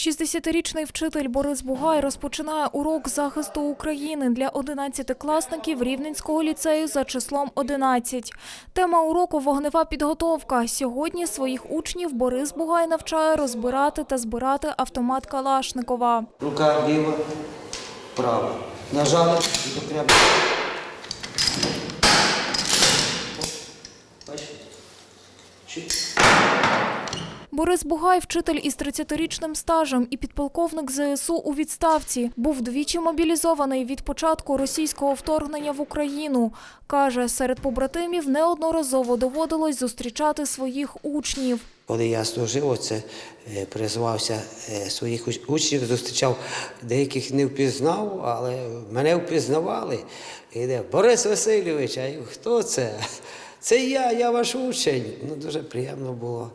60-річний вчитель Борис Бугай розпочинає урок захисту України для 11-класників Рівненського ліцею за числом 11. Тема уроку вогнева підготовка. Сьогодні своїх учнів Борис Бугай навчає розбирати та збирати автомат Калашникова. Рука ліва, права. Нажали і то треба. Борис Бугай, вчитель із 30-річним стажем і підполковник ЗСУ у відставці, був двічі мобілізований від початку російського вторгнення в Україну. Каже, серед побратимів неодноразово доводилось зустрічати своїх учнів. Коли я служив, оце е, призвався е, своїх учнів, зустрічав деяких не впізнав, але мене впізнавали. Іде Борис Васильович, а хто це? Це я, я ваш учень. Ну, дуже приємно було.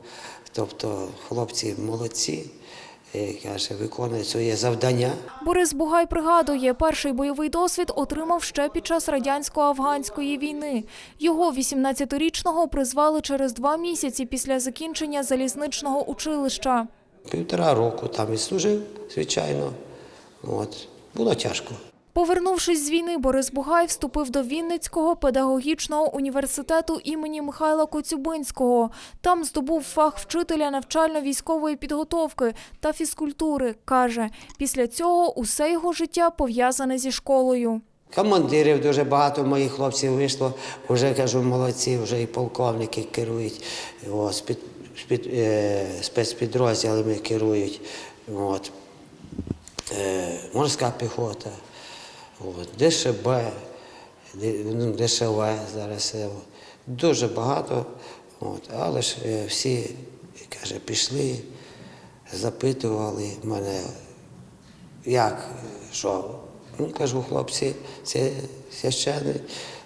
Тобто хлопці молодці, е, каже, виконують своє завдання. Борис Бугай пригадує, перший бойовий досвід отримав ще під час радянсько-афганської війни. Його 18-річного призвали через два місяці після закінчення залізничного училища. Півтора року там і служив, звичайно. От. Було тяжко. Повернувшись з війни, Борис Бугай вступив до Вінницького педагогічного університету імені Михайла Коцюбинського. Там здобув фах вчителя навчально-військової підготовки та фізкультури. Каже, після цього усе його життя пов'язане зі школою. Командирів дуже багато моїх хлопців вийшло. Вже кажу, молодці, вже і полковники керують, о, спід, спід, е, спецпідрозділами керують. От. Е, морська піхота, от, ДШБ, ну, ДШВ зараз. е, Дуже багато. От, але ж е, всі каже, пішли, запитували мене, як, що? Ну, кажу, хлопці, це священний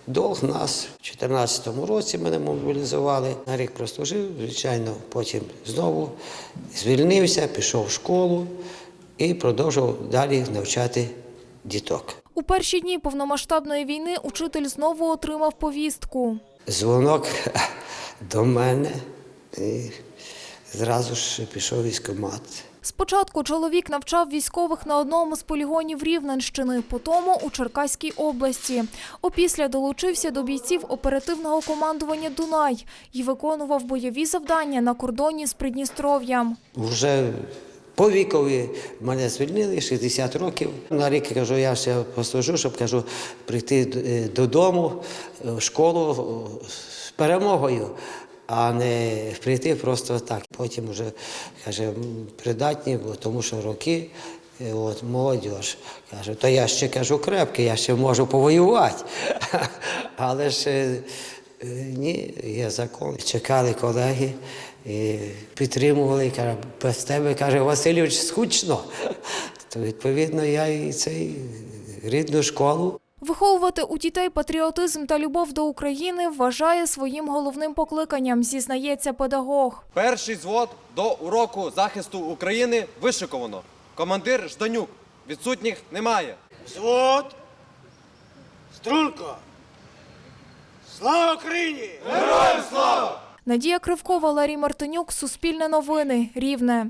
долг нас. У 2014 році мене мобілізували. На рік прослужив, звичайно, потім знову звільнився, пішов в школу і продовжував далі навчати діток. У перші дні повномасштабної війни учитель знову отримав повістку. Дзвонок до мене і зразу ж пішов військкомат. Спочатку чоловік навчав військових на одному з полігонів Рівненщини, потім у Черкаській області. Опісля долучився до бійців оперативного командування Дунай і виконував бойові завдання на кордоні з Придністров'ям. Вже по вікові мене звільнили 60 років. На рік кажу, я ще послужу, щоб кажу, прийти е, додому е, в школу е, з перемогою, а не прийти просто так. Потім вже каже, придатні, бо тому що роки. От молодь каже, то я ще кажу крепкий, я ще можу повоювати. Але ж ні, є закон. Чекали колеги, і підтримували, каже, без тебе, каже, Васильович, скучно. То відповідно я і цей рідну школу Виховувати у дітей патріотизм та любов до України вважає своїм головним покликанням, зізнається педагог. Перший звод до уроку захисту України вишиковано. Командир Жданюк. Відсутніх немає. Взвод. Струнко. Слава Україні! Героям слава! Надія Кривкова, Ларій Мартинюк, Суспільне новини, Рівне.